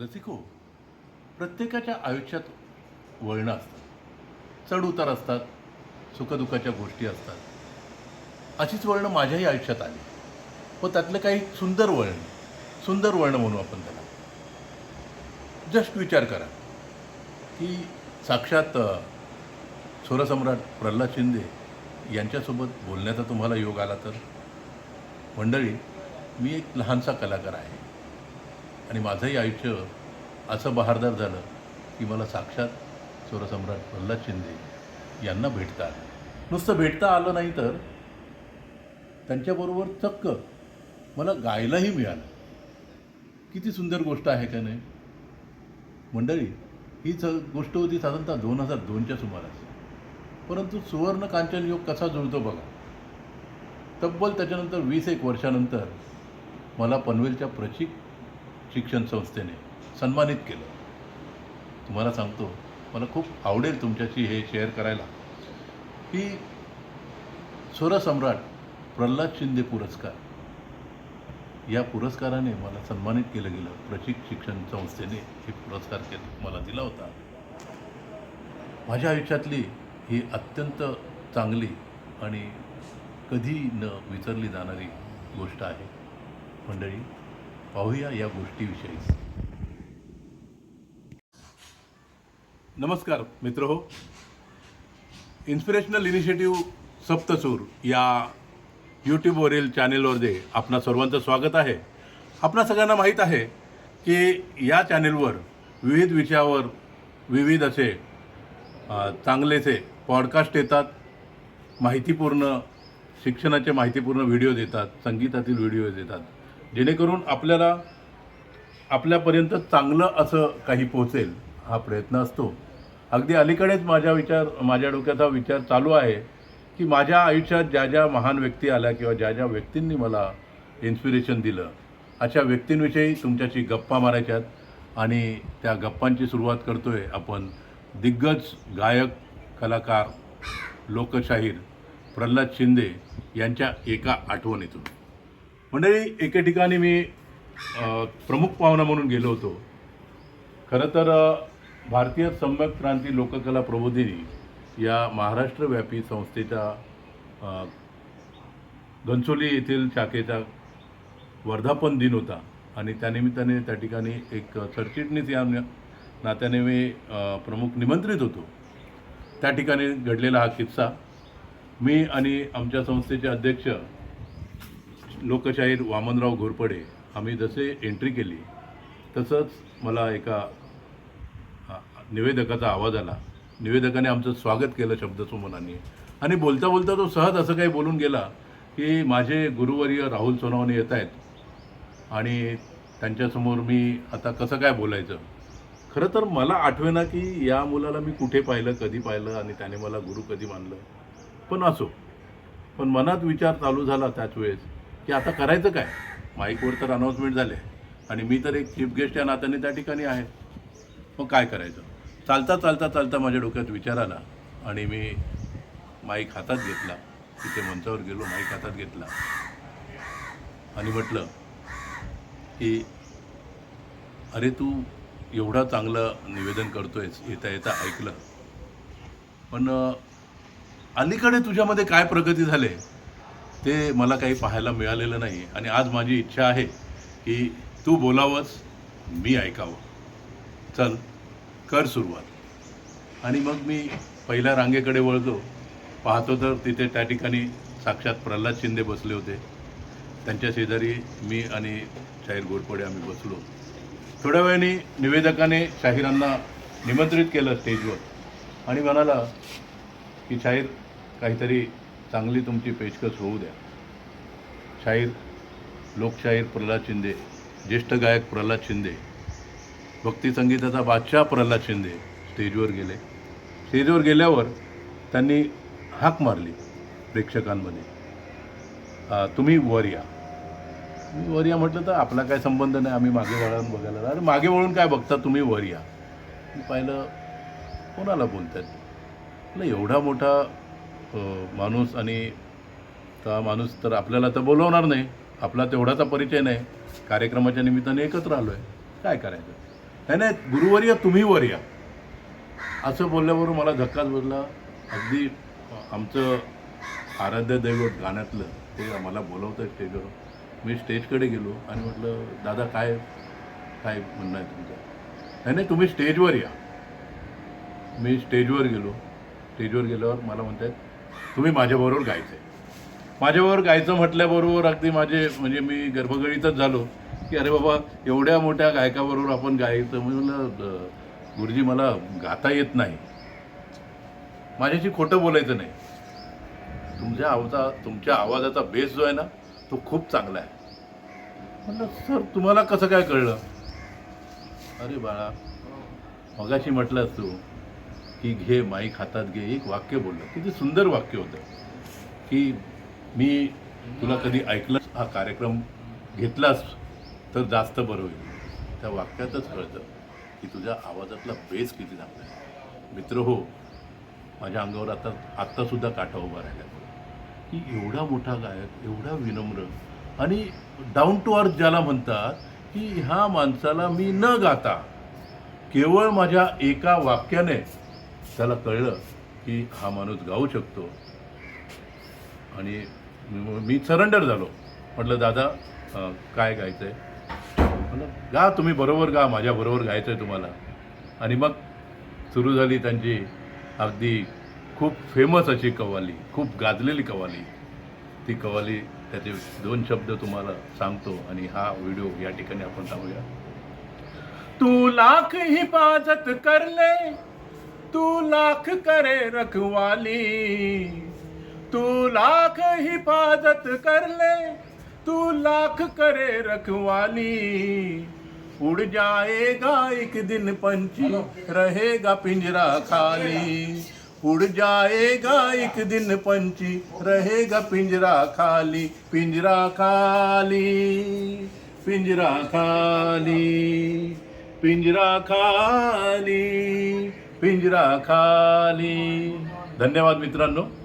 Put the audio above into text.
रसिको प्रत्येकाच्या आयुष्यात वळणं असतात. चढ उतार असतात. सुखदुःखाच्या गोष्टी असतात. अशीच वळणं माझ्याही आयुष्यात आली. व त्यातलं काही सुंदर वळण सुंदर वळणं म्हणू आपण त्याला. जस्ट विचार करा. की साक्षात स्वरसम्राट प्रल्हाद शिंदे यांच्यासोबत बोलण्याचा तुम्हाला योग आला तर? मंडळी मी एक लहानसा कलाकार आहे. आणि माझंही आयुष्य असं बहारदार झालं की मला साक्षात स्वरसम्राट प्रल्हाद शिंदे यांना भेटता आलं. नुसतं भेटता आलं नाही तर त्यांच्याबरोबर चक्क मला गायलाही मिळालं. किती सुंदर गोष्ट आहे का नाही मंडळी ही च गोष्ट होती साधारणतः दोन हजार दोनच्या सुमारास. परंतु सुवर्ण कांचन योग कसा जुळतो बघा. तब्बल त्याच्यानंतर वीस एक वर्षानंतर मला पनवेलच्या प्रशिक शिक्षण संस्थेने सन्मानित केलं. तुम्हाला सांगतो मला खूप आवडेल तुमच्याशी हे शेअर करायला. की स्वरसम्राट प्रल्हाद शिंदे पुरस्कार. या पुरस्काराने मला सन्मानित केलं गेलं. प्रशिक शिक्षण संस्थेने हे पुरस्कार केला मला दिला होता. माझ्या आयुष्यातली ही अत्यंत चांगली आणि कधी न विसरली जाणारी गोष्ट आहे. मंडळी पाहूया या गोष्टीविषयी. नमस्कार मित्र हो. इन्स्पिरेशनल इनिशिएटिव्ह सप्तसूर या यूट्यूबवरील चॅनेलमध्ये आपणा सर्वांचं स्वागत आहे. आपणा सगळ्यांना माहीत आहे की या चॅनेलवर विविध विषयावर विविध असे अ, चांगलेसे पॉडकास्ट येतात माहितीपूर्ण शिक्षणाचे माहितीपूर्ण व्हिडिओ देतात संगीतातील व्हिडिओ देतात. जेणेकरून आपल्याला आपल्यापर्यंत चांगलं असं काही पोहोचेल हा प्रयत्न असतो. अगदी अलीकडेच माझ्या विचार माझ्या डोक्यात हा विचार चालू आहे की माझ्या आयुष्यात ज्या ज्या महान व्यक्ती आल्या किंवा ज्या ज्या व्यक्तींनी मला इन्स्पिरेशन दिलं अशा व्यक्तींविषयी तुमच्याशी गप्पा मारायच्यात आणि त्या गप्पांची सुरुवात करतोय आपण दिग्गज गायक कलाकार लोकशाहीर प्रल्हाद शिंदे यांच्या एका आठवणीतून. मंडळी एके ठिकाणी मी प्रमुख पाहुणा म्हणून गेलो होतो. खरं तर भारतीय सम्यक क्रांती लोककला प्रबोधिनी या महाराष्ट्रव्यापी संस्थेच्या अ, घनसोली येथील शाखेचा वर्धापन दिन होता आणि त्यानिमित्ताने त्या ठिकाणी एक सरचिटणीस या नात्याने मी प्रमुख निमंत्रित होतो. त्या ठिकाणी घडलेला हा किस्सा. मी आणि आमच्या संस्थेचे अध्यक्ष लोकशाहीर वामनराव घोरपडे आम्ही जसे एंट्री केली तसंच मला एका निवेदकाचा आवाज आला. निवेदकाने आमचं स्वागत केलं शब्दसुमनांनी. आणि बोलता बोलता तो सहज असं काही बोलून गेला की माझे गुरुवर्य राहुल सोनवणे येत आहेत आणि त्यांच्यासमोर मी आता कसं काय बोलायचं? खरं तर मला आठवेना की या मुलाला मी कुठे पाहिलं कधी पाहिलं आणि त्याने मला गुरु कधी मानलं? पण असो. पण मनात विचार चालू झाला त्याच वेळेस. की आता करायचं काय? माईकवर तर अनाऊन्समेंट झाले. आणि मी तर एक चीफ गेस्ट या नात्याने त्या ठिकाणी आहे. मग काय करायचं? चालता चालता चालता माझ्या डोक्यात विचार आला. आणि मी माईक हातात घेतला. तिथे मंचावर गेलो माईक हातात घेतला. आणि म्हटलं की अरे तू एवढा चांगलं निवेदन करतोयस येता येता ऐकलं. पण अलीकडे तुझ्यामध्ये काय प्रगती झाले? ते मला काही पाहायला मिळालेलं नाही. आणि आज माझी इच्छा आहे की तू बोलावंच मी ऐकावं. चल कर सुरुवात. आणि मग मी पहिल्या रांगेकडे वळतो. पाहतो तर तिथे त्या ठिकाणी साक्षात प्रल्हाद शिंदे बसले होते. त्यांच्या शेजारी मी आणि शाहीर गोरपडे आम्ही बसलो. थोड्या वेळाने निवेदकाने शाहिरांना निमंत्रित केलं स्टेजवर. आणि म्हणाला की शाहीर काहीतरी चांगली तुमची पेशकश होऊ द्या. शाहीर लोकशाहीर प्रल्हाद शिंदे ज्येष्ठ गायक प्रल्हाद शिंदे भक्तिसंगीताचा बादशाह प्रल्हाद शिंदे स्टेजवर गेले. स्टेजवर गेल्यावर त्यांनी हाक मारली प्रेक्षकांमध्ये. तुम्ही वर या मी वर या म्हटलं तर आपला काय संबंध नाही आम्ही मागे वळून बघायला अरे मागे वळून काय बघता तुम्ही वर या मी पाहिलं कोणाला बोलतात म्हटलं एवढा मोठा माणूस आणि त्या माणूस तर आपल्याला तर बोलवणार नाही. आपला तेवढाचा परिचय नाही. कार्यक्रमाच्या निमित्ताने एकत्र आलो आहे काय करायचं? नाही नाही गुरुवर्य तुम्ही वर या. असं बोलल्याबरोबर मला धक्काच बसला. अगदी आमचं आराध्य दैवत गाण्यातलं ते मला बोलवतं स्टेजवर. मी स्टेजकडे गेलो आणि म्हटलं दादा काय काय म्हणणं आहे तुमचं? नाही नाही तुम्ही स्टेजवर या. मी स्टेजवर गेलो. स्टेजवर गेल्यावर मला म्हणतात तुम्ही माझ्याबरोबर गायचं. आहे माझ्याबरोबर गायचं म्हटल्याबरोबर अगदी माझे म्हणजे मी गर्भगडीतच झालो की अरे बाबा एवढ्या मोठ्या गायकाबरोबर आपण गायचं मी म्हणलं गुरुजी मला गाता येत नाही. माझ्याशी खोटं बोलायचं नाही. तुमच्या आवाजा तुमच्या आवाजाचा बेस जो आहे ना तो खूप चांगला आहे. म्हटलं सर तुम्हाला कसं काय कळलं? अरे बाळा मगाशी म्हटलंस तू की घे माईक हातात घे. एक वाक्य बोललं. किती सुंदर वाक्य होतं की मी तुला कधी ऐकलं हा कार्यक्रम घेतलास तर जास्त बरं होईल. त्या वाक्यातच कळतं की तुझ्या आवाजातला बेस किती चांगला आहे. मित्र हो माझ्या अंगावर आता आत्तासुद्धा काटा उभा राहिला. की एवढा मोठा गायक एवढा विनम्र आणि डाऊन टू अर्थ ज्याला म्हणतात की ह्या माणसाला मी न गाता केवळ माझ्या एका वाक्याने त्याला कळलं की हा माणूस गाऊ शकतो. आणि मी सरेंडर झालो. म्हटलं दादा काय गायचं आहे म्हटलं गा तुम्ही बरोबर गा माझ्याबरोबर गायचं आहे तुम्हाला. आणि मग सुरू झाली त्यांची अगदी खूप फेमस अशी कव्वाली खूप गाजलेली कव्वाली. ती कव्वाली त्याचे दोन शब्द तुम्हाला सांगतो आणि हा व्हिडिओ या ठिकाणी आपण सांगूया तू लाख हिफाजत कर ले तू लाख करे रखवाली तू लाख हिफाजत कर ले तू लाख करे रखवाली. उड़ जाएगा एक दिन पंछी रहेगा पिंजरा खाली. उड़ जाएगा एक दिन पंछी रहेगा पिंजरा खाली. पिंजरा खाली पिंजरा खाली पिंजरा खाली. पिंजरा खाली. धन्यवाद मित्रांनो.